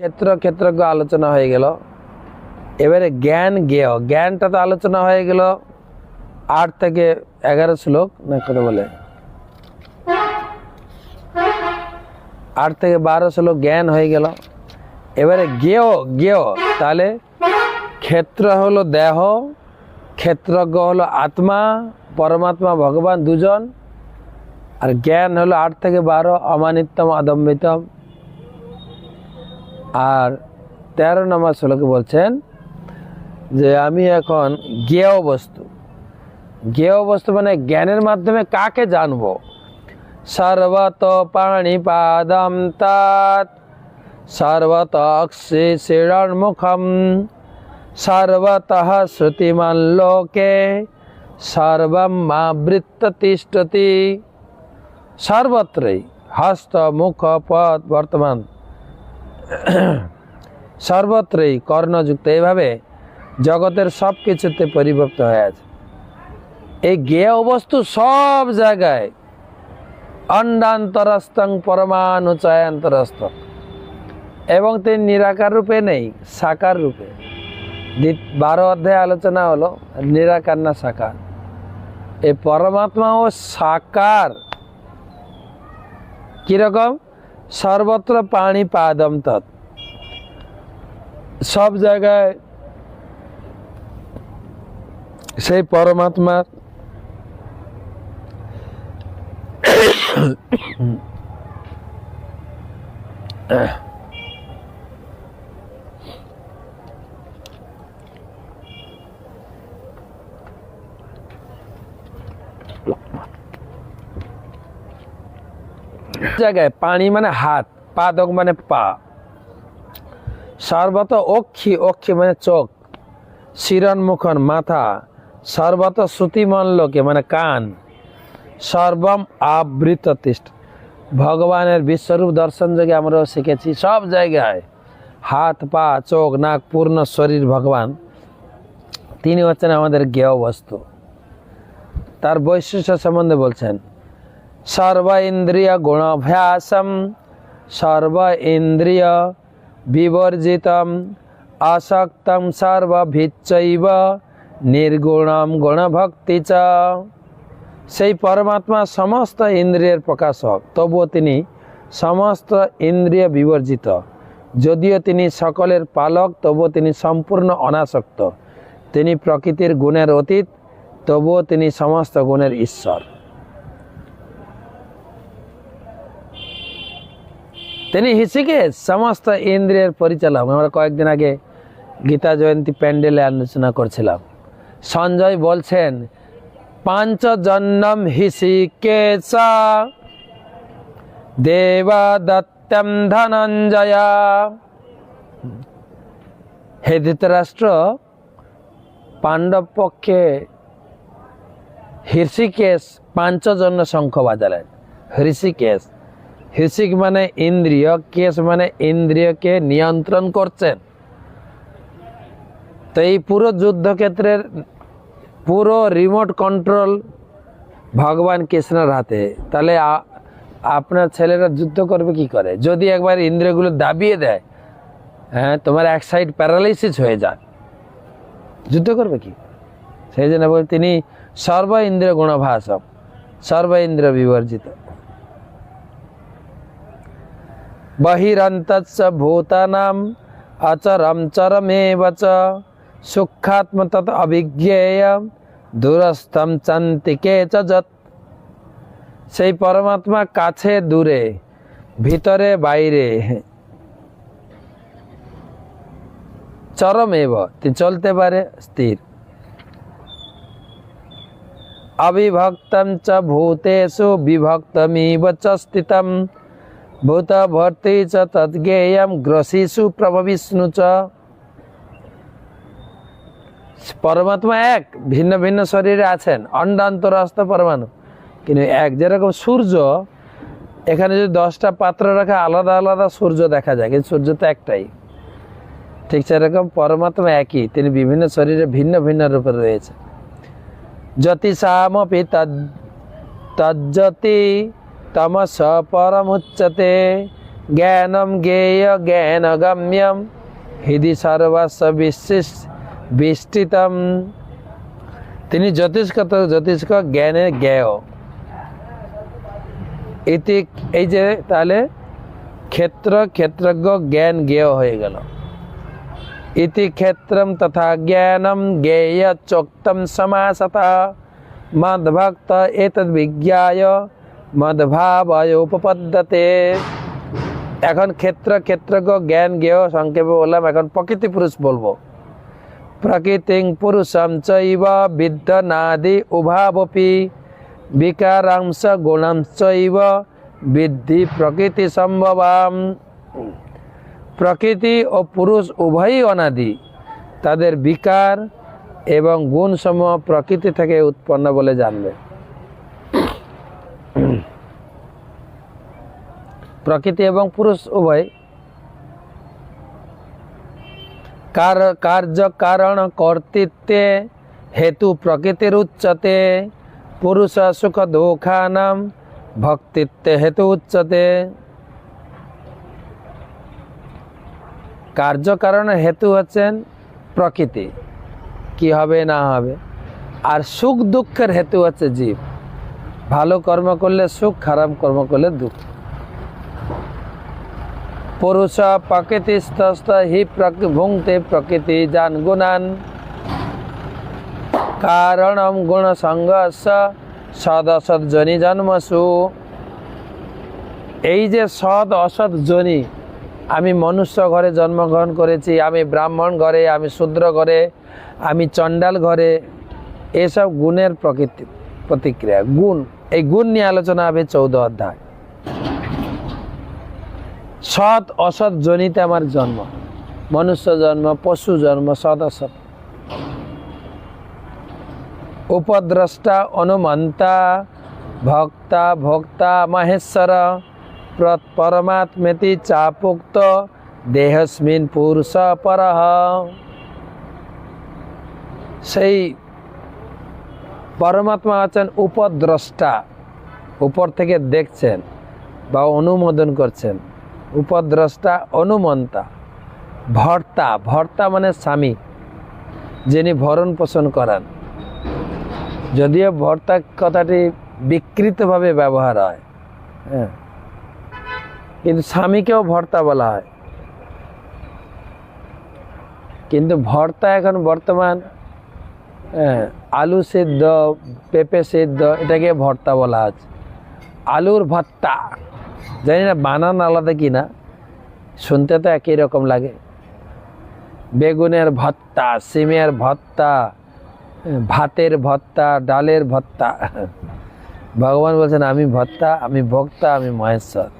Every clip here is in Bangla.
ক্ষেত্র ক্ষেত্রজ্ঞ আলোচনা হয়ে গেল। এবারে জ্ঞান জ্ঞেয় জ্ঞানটা তো আলোচনা হয়ে গেল আট থেকে এগারো শ্লোক, না কত বলে? আট থেকে বারো শ্লোক জ্ঞান হয়ে গেল। এবারে জ্ঞেয় জ্ঞেয় তাহলে ক্ষেত্র হলো দেহ, ক্ষেত্রজ্ঞ হলো আত্মা, পরমাত্মা, ভগবান দুজন। আর জ্ঞান হলো আট থেকে বারো, অমানিত্যম অদম্বিতম আর তেরো নম্বর শ্লোকে বলছেন যে আমি এখন জ্ঞেয় বস্তু। জ্ঞেয় বস্তু মানে জ্ঞানের মাধ্যমে কাকে জানব? সর্বত পাণিপাদম তৎ সর্বত শিরণমুখম সর্বতঃ শ্রুতিমান লোকে, সর্বম আবৃত্ত তিষ্ঠতি। সর্বত্রই হস্ত, মুখ, পথ, বর্তমান। সর্বত্রই কর্ণযুক্ত। এইভাবে জগতের সব কিছুতে পরিবর্ত হয়ে আছে। এই জ্ঞেয় বস্তু সব জায়গায় অন্ডান্তরস্তং পরমাণু চয়ান্তরস্ত এবং তিনি নিরাকার রূপে নেই, সাকার রূপে। বারো অধ্যায় আলোচনা হলো, নিরাকার না সাকার। এই পরমাত্মা ও সাকার কীরকম? সর্বত্র পানি পাদম তৎ। সব জায়গায় সেই পরমাত্মার জায়গায় পানি মানে হাত পাদক মানে পা সর্বত অক্ষি অক্ষি মানে চোখ। শিরণ মুখন মাথা। সর্বত শ্রুতিমন লোকে মানে কান। সর্বম আবৃত তিষ্ঠ ভগবানের বিশ্বরূপ দর্শন যোগে আমরাও শিখেছি সব জায়গায়। হাত, পা, চোখ, নাক, পূর্ণ শরীর ভগবান। তিনি হচ্ছেন আমাদের জ্ঞেয় বস্তু। তার বৈশিষ্ট্য সম্বন্ধে বলছেন, সর্ব ইন্দ্রিয় গুণভ্যাসম, সর্ব ইন্দ্রিয় বিবর্জিতম আসক্তম সর্বভিচ্চৈব নির্গুণম গুণভক্তি চ। সেই পরমাত্মা সমস্ত ইন্দ্রিয়ের প্রকাশক, তবুও তিনি সমস্ত ইন্দ্রিয় বিবর্জিত। যদিও তিনি সকলের পালক, তবুও তিনি সম্পূর্ণ অনাসক্ত। তিনি প্রকৃতির গুণের অতীত, তবুও তিনি সমস্ত গুণের ঈশ্বর। তিনি হিসিকেশ সমস্ত ইন্দ্রিয়ের পরিচালক। আমরা কয়েকদিন আগে গীতা জয়ন্তী প্যান্ডেলে আলোচনা করছিলাম। সঞ্জয় বলছেন, পাঞ্চজন্যম হিসিকেশ দেবদত্তম ধনঞ্জয়া। হে ধৃতরাষ্ট্র, পাণ্ডব পক্ষে হৃষিকেশ পাঞ্চজন্য শঙ্খ বাজালেন। হৃষিকেশ হিসিক মানে ইন্দ্রিয়, কেশ মানে ইন্দ্রিয়কে নিয়ন্ত্রণ করছেন। তো এই পুরো যুদ্ধক্ষেত্রের পুরো রিমোট কন্ট্রোল ভগবান কৃষ্ণের হাতে। তাহলে আপনার ছেলেরা যুদ্ধ করবে কি করে? যদি একবার ইন্দ্রিয়গুলো দাবিয়ে দেয় হ্যাঁ তোমার এক সাইড প্যারালাইসিস হয়ে যায়। যুদ্ধ করবে কি? সেই জন্য বল তিনি সর্ব ইন্দ্রিয় গুণভাসম, সর্ব ইন্দ্রিয় বিবর্জিত। বহিরন্তৎস ভূতানাম অচরম চরমেব চ সূক্ষ্মাত্ম তত অভিজ্ঞেয় দূরস্থম চান্তিকে চ যৎ সেই পরমাত্মা কাছে দূরে ভিতরে বাইরে চরমেব তিনি চলতে পারে স্থির অবিভক্তম চ ভূতেষু বিভক্তমিব চ স্থিতম ভূত ভর্তি চ তদ্গেয়ম গ্রসিষু প্রভবিষ্ণু চ পরমাত্মা এক ভিন্ন ভিন্ন শরীরে আছেন অন্ডান্তরস্থ পরমাণু কিন্তু এক, যেরকম সূর্য, এখানে যদি দশটা পাত্র রাখা, আলাদা আলাদা সূর্য দেখা যায়, কিন্তু সূর্য তো একটাই। ঠিক সেরকম পরমাত্মা একই, তিনি বিভিন্ন শরীরে ভিন্ন ভিন্ন রূপে রয়েছে জ্যোতিষামপি তদ তজ্জতি তমস পরমুচ্যতে জ্ঞানম জ্ঞেয় জ্ঞান গম্যম হৃদি সর্বস্ব বিশিষ বিস্তৃতম তিনি জ্যোতিষ্ক তো জ্যোতিষ্ক জ্ঞানের জ্ঞেয় এতে এই যে তাহলে ক্ষেত্র, ক্ষেত্রজ্ঞ জ্ঞান জ্ঞেয় হয়ে গেল। ইতি ক্ষেত্রম তথা জ্ঞানম জ্ঞেয় চোক্তম সমাসতা। মদ্ভক্ত এতদ বিজ্ঞায়। মদ্ভাবয় উপপদ্যতে। এখন ক্ষেত্র, ক্ষেত্রজ্ঞ, জ্ঞান, জ্ঞেয়, সংক্ষেপে বললাম, এখন প্রকৃতি পুরুষ বলব। প্রকৃতিং পুরুষম চৈব বিদ্যনাদি উভাবপি, বিকারাংশ গুণাংশৈব বৃদ্ধি প্রকৃতি সম্ভবাম। প্রকৃতি ও পুরুষ উভয়ই অনাদি, তাদের বিকার এবং গুণসমূহ প্রকৃতি থেকে উৎপন্ন বলে জানবে। প্রকৃতি এবং পুরুষ উভয়। কার কার্য কারণ কর্তৃত্বে, হেতু প্রকৃতির উচ্চতে, পুরুষ সুখ দুঃখানাম ভক্তিত্বে হেতু উচ্চতে। কার্য কারণের হেতু হচ্ছেন প্রকৃতি। কি হবে, না হবে? আর সুখ দুঃখের হেতু হচ্ছে জীব। ভালো কর্ম করলে সুখ, খারাপ কর্ম করলে দুঃখ। পুরুষ প্রকৃতিস্থ হি ভুংতে প্রকৃতি যান গুণান। কারণম গুণ সংঘর্ষ, সদ অসৎ জনি জন্মসু। এই যে সৎ অসৎ জনি, আমি মনুষ্য ঘরে জন্মগ্রহণ করেছি, আমি ব্রাহ্মণ ঘরে, আমি শূদ্র ঘরে, আমি চণ্ডাল ঘরে, এসব গুণের প্রকৃতি প্রতিক্রিয়া, গুণ। এই গুণ নিয়ে আলোচনা হবে চৌদ্দ অধ্যায়। সৎ, অসৎ জনিতে আমার জন্ম। মনুষ্য জন্ম, পশু জন্ম, সৎ, অসৎ। উপদ্রষ্টা, অনুমন্তা, ভক্তা, ভোক্তা, মহেশ্বর পরমাত্মেতি চাপুক্ত, দেহস্মিন পুরুষ পরহ। সেই পরমাত্মা আছেন উপদ্রষ্টা, উপর থেকে দেখছেন বা অনুমোদন করছেন। উপদ্রষ্টা অনুমন্তা। ভর্তা ভর্তা মানে স্বামী যিনি ভরণ পোষণ করান। যদিও ভর্তা কথাটি বিকৃতভাবে ব্যবহার হয় হ্যাঁ কিন্তু স্বামীকেও ভর্তা বলা হয়। কিন্তু ভর্তা এখন বর্তমান হ্যাঁ, আলু সিদ্ধ পেঁপে সিদ্ধ এটাকে ভর্তা বলা আছে আলুর ভর্তা। জানি না, বানান আলাদা কি না শুনতে তো একই রকম লাগে। বেগুনের ভর্তা, সিমের ভর্তা, ভাতের ভর্তা, ডালের ভর্তা। ভগবান বলছেন, আমি ভর্তা, আমি ভক্তা, আমি মহেশ্বর।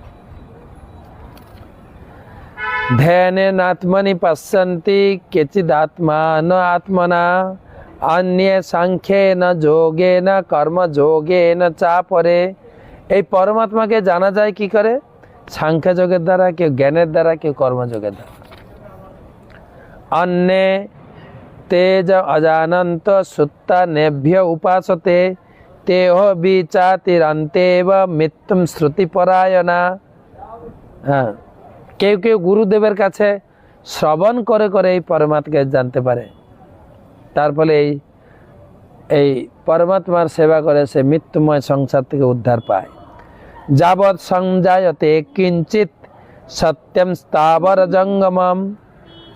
ধ্যানেন আত্মনি পশ্যন্তি ন আত্মনা, অন্য সাংখ্যে না যোগে না কর্ম যোগে না চাপরে। এই পরমাত্মাকে জানা যায় কি করে? সাংখ্য যোগের দ্বারা, কেউ জ্ঞানের দ্বারা, কেউ কর্মযোগের দ্বারা। অন্যে তেজ অজানন্ত সুত্তা নেভ্য উপাসতে, তেহ বিচাতিরন্তেব মৃত্যুম শ্রুতিপরায়ণা। হ্যাঁ কেউ কেউ গুরুদেবের কাছে শ্রবণ করে করে এই পরমাত্মাকে জানতে পারে। তার ফলে এই এই পরমাত্মার সেবা করে সে মৃত্যুময় সংসার থেকে উদ্ধার পায়। যাবৎ সংজায়তে কিঞ্চিত সত্যম স্থাবর জঙ্গমম।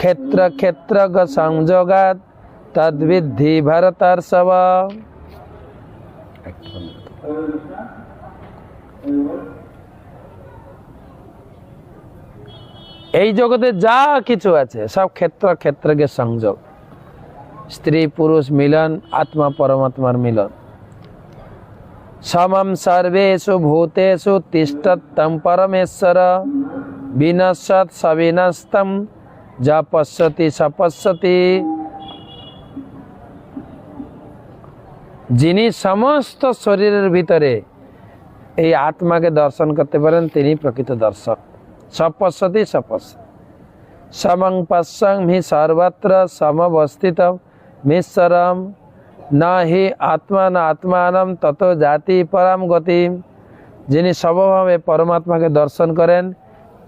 ক্ষেত্র ক্ষেত্র সংযোগাত তদ্বিদ্ধি ভরতার সব এই জগতে যা কিছু আছে, সব ক্ষেত্র ক্ষেত্রকে সংযোগ। স্ত্রী, পুরুষ, মিলন, আত্মা, পরমাত্মার মিলন। সমম সর্বেষু ভূতেষু তিষ্ঠত্তম পরমেশ্বর বিনশ্বত সবিনস্তম যা পশ্যতি সপশ্যতি যিনি সমস্ত শরীরের ভিতরে এই আত্মাকে দর্শন করতে পারেন, তিনি প্রকৃত দর্শক। সপশ্যতি সপশ্য। সমং পশ্যং হি সর্বত্র সমবস্থিত মিশ্বরম না হি আত্মান আত্মানম, তত জাতি পরাম গতি। যিনি সবভাবে পরমাত্মাকে দর্শন করেন,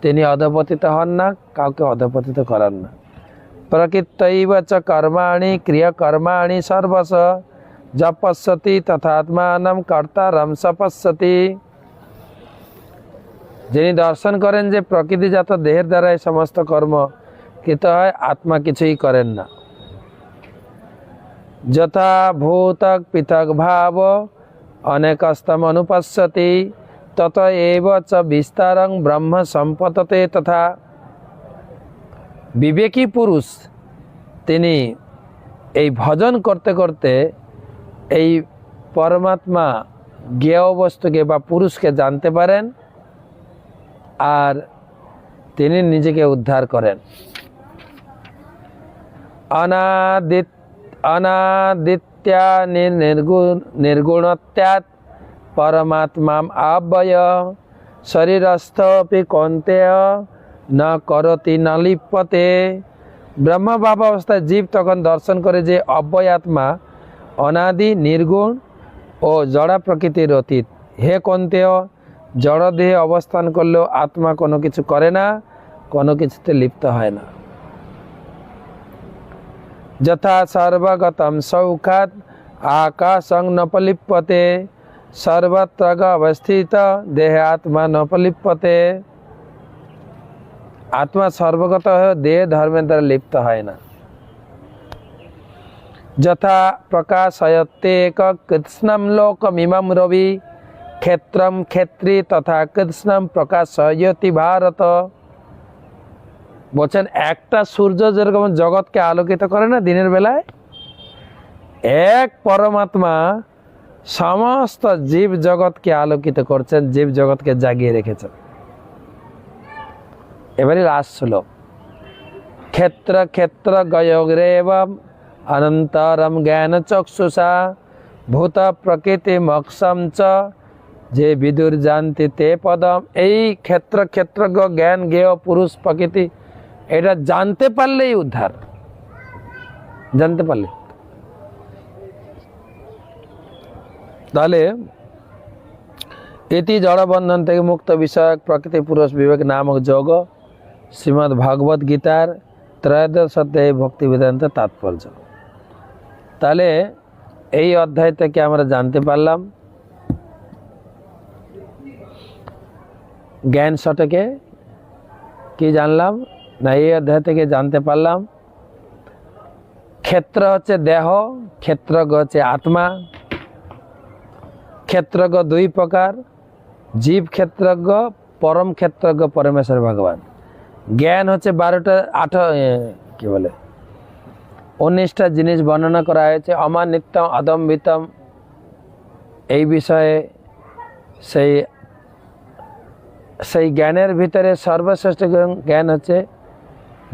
তিনি অধপতিত হন না, কাউকে অধপতিত করেন না। প্রকৃতৈব চ কর্মাণি, ক্রিয়কর্মাণি সর্বস যপস্যতি তথাত্মানম কর্তারম সপস্যতি যিনি দর্শন করেন যে প্রকৃতিজাত দেহের দ্বারা এই সমস্ত কর্ম কৃত হয়, আত্মা কিছুই করেন না। যথা ভূতক পৃথক ভাব অনেকস্তম অনুপশ্যতি, তত এব চ বিস্তারং ব্রহ্ম সম্পততে তথা। বিবেকী পুরুষ, তিনি এই ভজন করতে করতে এই পরমাত্মা জ্ঞেয় বস্তুকে বা পুরুষকে জানতে পারেন আর তিনি নিজেকে উদ্ধার করেন। অনাদিত অনাদিত্যা নির- নির্গুণ নির্গুণত্যাৎ পরমাত্মাম আব্যয় শরীরস্থপি কন্তেয় না করতি না লিপ্যতে ব্রহ্মভাব অবস্থায় জীব তখন দর্শন করে যে অব্যয় আত্মা অনাদি নির্গুণ ও জড়া প্রকৃতির অতীত হে কন্তেয় জড় দেহে অবস্থান করলেও আত্মা কোনো কিছু করে না কোনো কিছুতে লিপ্ত হয় না যথা সর্বগতম সৌখাত আকাশং নপলিপ্যতে সর্বত্র অবস্থিত দেহে আত্মা নপলিপ্যতে আত্মা সর্বগত হয়ে দেহ ধর্মের দ্বারা লিপ্ত হয় না যথা প্রকাশয়তে এক কৃষ্ণম লোকমিমম রবি ক্ষেত্রম ক্ষেত্রী তথা কৃষ্ণম প্রকাশয়তি ভারত বলছেন, একটা সূর্য যেরকম জগৎকে আলোকিত করে না দিনের বেলায়, এক পরমাত্মা সমস্ত জীব জগৎকে আলোকিত করছেন, জীব জগৎকে জাগিয়ে রেখেছেন। এবারে লাস্ট শ্লোক ক্ষেত্র ক্ষেত্র গয়গ্রেব অনন্তরম জ্ঞান চক্ষুষা ভূত প্রকৃতি মক্ষম চ। যে বিদুর জানতি তে পদম। এই ক্ষেত্র ক্ষেত্রজ্ঞ জ্ঞান জ্ঞেয় পুরুষ প্রকৃতি এটা জানতে পারলেই উদ্ধার। জানতে পারলে। তাহলে, এটি জড়বন্ধন থেকে মুক্ত বিষয়ক প্রকৃতি পুরুষ বিবেক নামক যোগ, শ্রীমদ্ ভগবত গীতার ত্রয়োদশ অধ্যায় ভক্তি বেদান্ত তাৎপর্য। তাহলে, এই অধ্যায় থেকে আমরা জানতে পারলাম, জ্ঞান শতকে কি জানলাম? না এই অধ্যায় থেকে জানতে পারলাম। ক্ষেত্র হচ্ছে দেহ, ক্ষেত্রজ্ঞ হচ্ছে আত্মা। ক্ষেত্রজ্ঞ দুই প্রকার, জীব ক্ষেত্রজ্ঞ, পরম ক্ষেত্রজ্ঞ পরমেশ্বর ভগবান। জ্ঞান হচ্ছে বারোটা, আঠ কি বলে? উনিশটা জিনিস বর্ণনা করা হয়েছে অমান নিত্যম অদম্বিতম এই বিষয়ে সেই সেই জ্ঞানের ভিতরে সর্বশ্রেষ্ঠ জ্ঞান হচ্ছে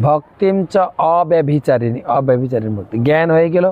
ভক্তিম চ অব্যভিচারিণী অব্যভিচারীর মূর্তি। জ্ঞান হয়ে গেল